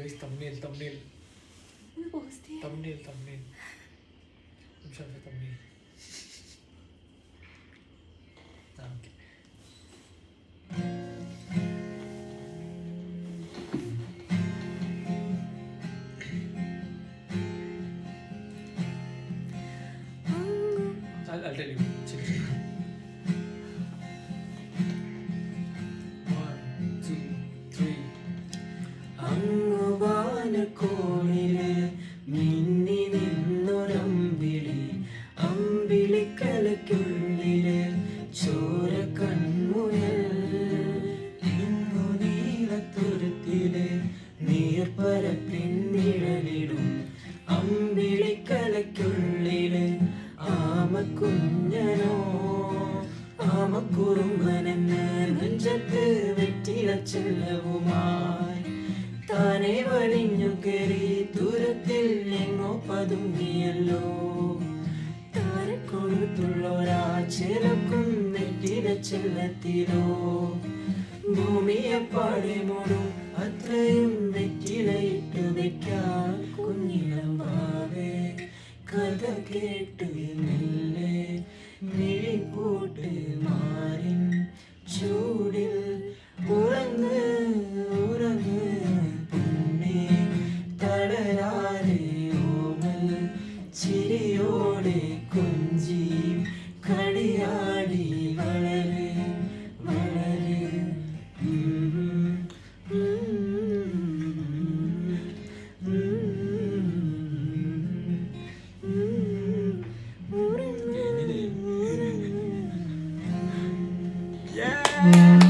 ¿Veis? También, también. Hostia. También, también. Un chance también. Ah, mm. Al delirio. അമ്പിളിക്കലയ്ക്കുള്ളിൽ ചോര കൺമുയൽ ഇന്നു നീളത്തുരുത്തിൽ നീർപ്പരപ്പിൻ നിഴലിടും. അമ്പിളിക്കലയ്ക്കുള്ളിൽ ആമക്കുഞ്ഞനോ ആമക്കുറുമ്പനെന്ന് നെഞ്ചത്ത് വെറ്റില ചെല്ലവുമായി താനെ വലിഞ്ഞു കയറി ദൂരത്തിൽ എങ്ങോ പതുങ്ങിയല്ലോ. ചെറുക്കും നെറ്റിട ചെല്ലത്തിലോ ഭൂമിയെ പാടെ മൂടും അത്രയും നെറ്റിടയിട്ടു വെക്കാൻ കുഞ്ഞിടം പാവേ കഥ കേട്ടു മെല്ലെ നിഴിപ്പോട്ട് മാറിൻ. ചൂടിൽ ഉറങ്ങ് ഉറങ്ങ് പിന്നെ. തളരാതെ ഓമൽ ചിരിയോടെ കുഞ്ചി Yeah.